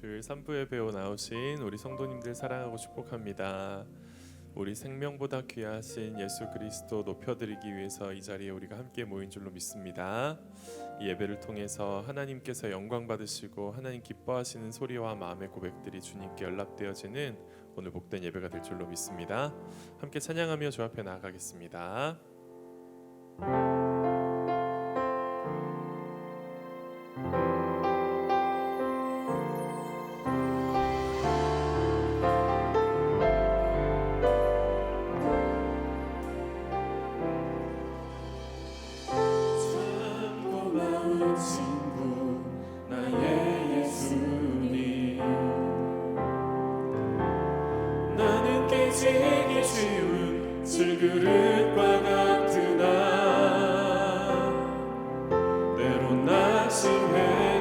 주일 3부에 배워 나오신 우리 성도님들 사랑하고 축복합니다. 우리 생명보다 귀하신 예수 그리스도 높여드리기 위해서 이 자리에 우리가 함께 모인 줄로 믿습니다. 이 예배를 통해서 하나님께서 영광 받으시고 하나님 기뻐하시는 소리와 마음의 고백들이 주님께 연락되어지는 오늘 복된 예배가 될 줄로 믿습니다. 함께 찬양하며 주 앞에 나아가겠습니다. 때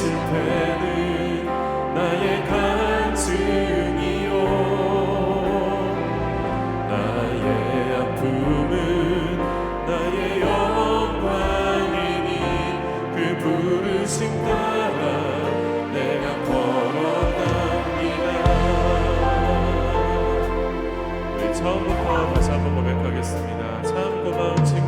실패는 나의 간증이요. 나의 아픔은 나의 영광이니 그 부르심 따라 내가 걸어갑니다. 처음부터 다시 한번 고백하겠습니다. 참 고마운 친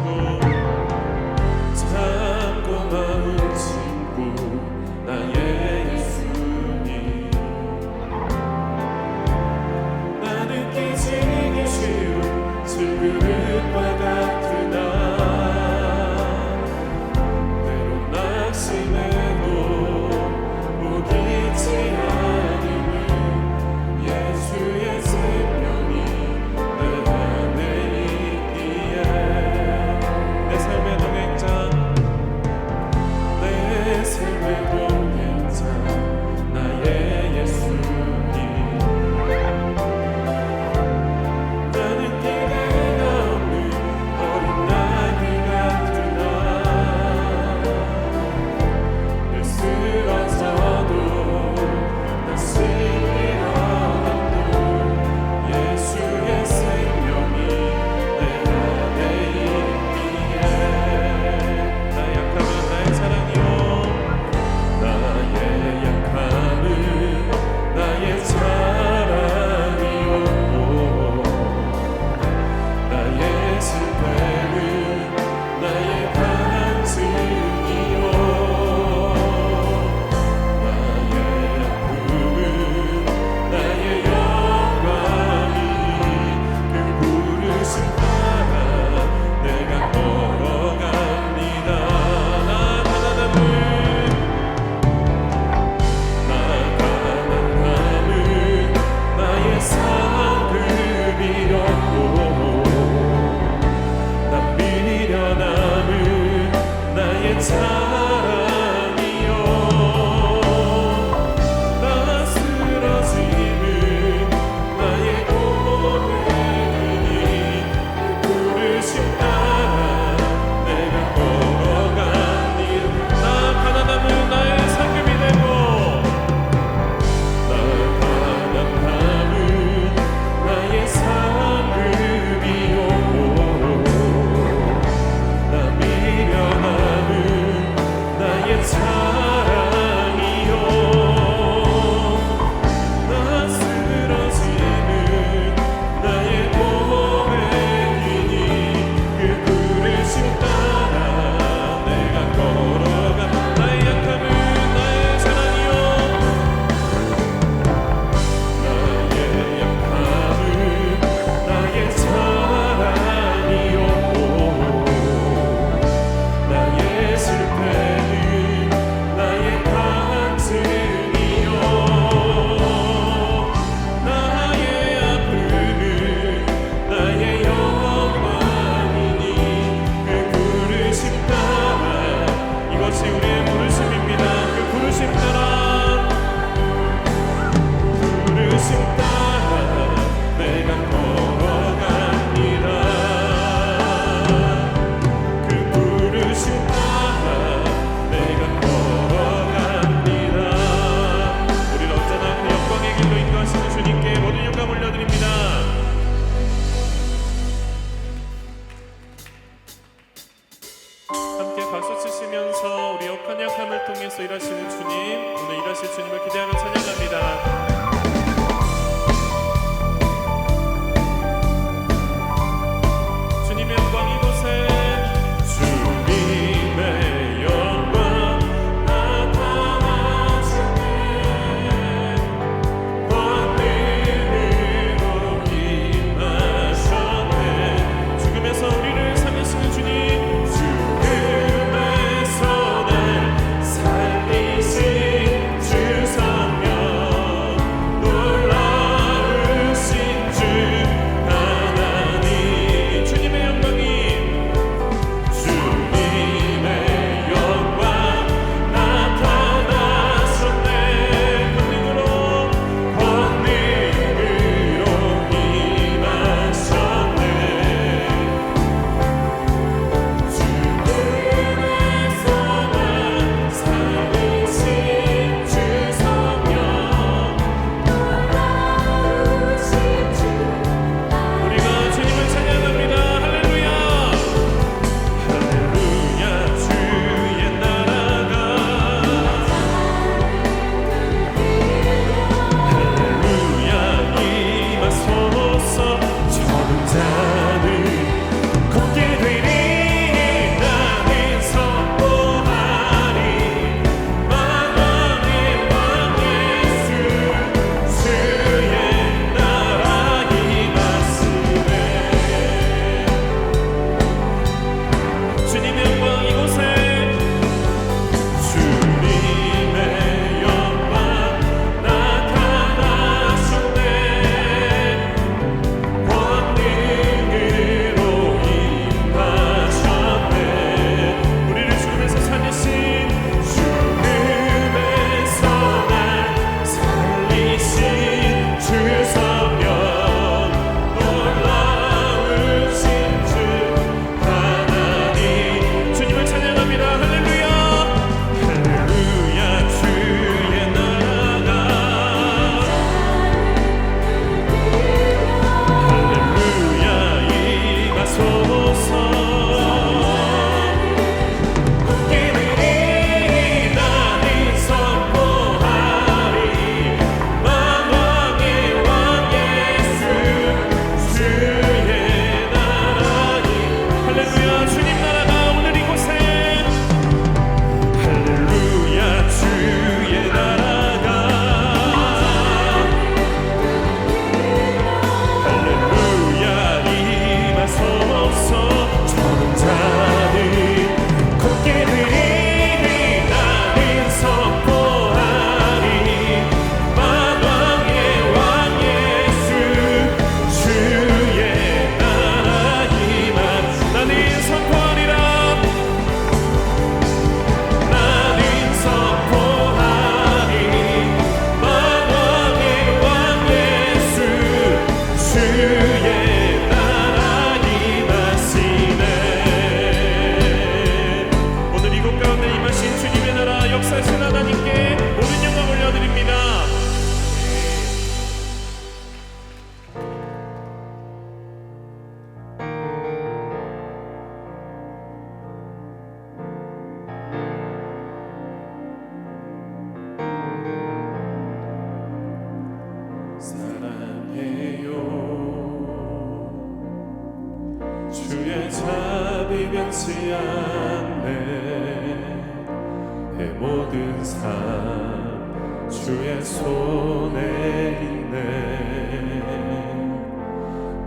내리네.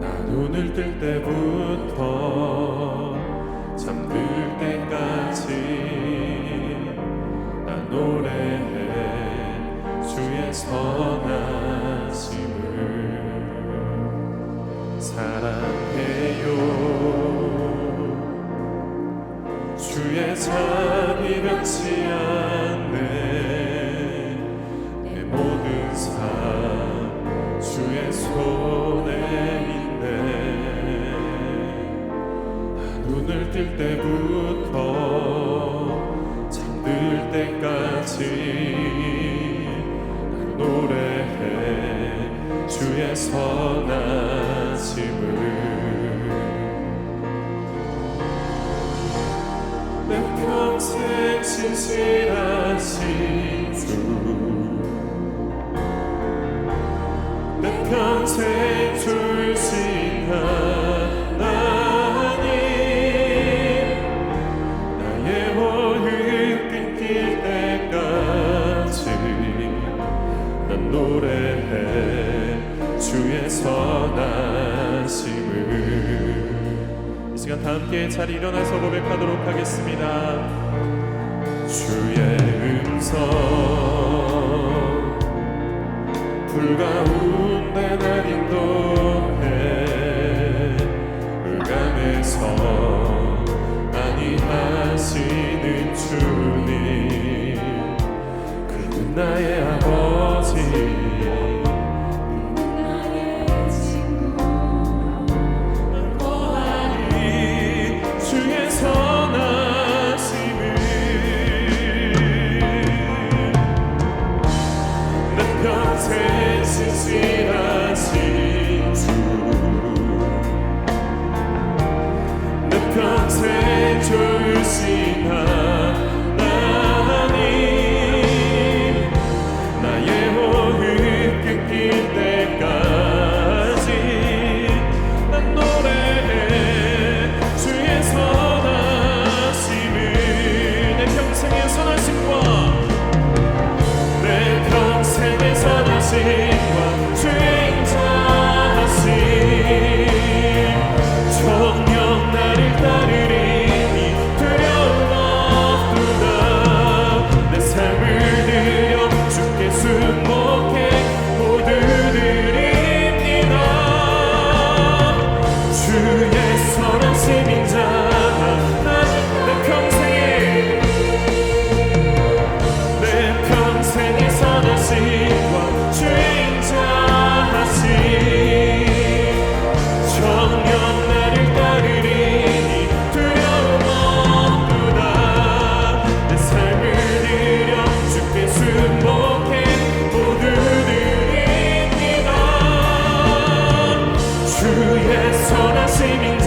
나 눈을 뜰 때부터 잠들 때까지 나 노래해 주의 성. 같이 노래해 주의 선하심을. 주의 음성. 불 가운데 날 인도해. 불감에서 많이 하시는 주님. 그는 나의 위해 선하심인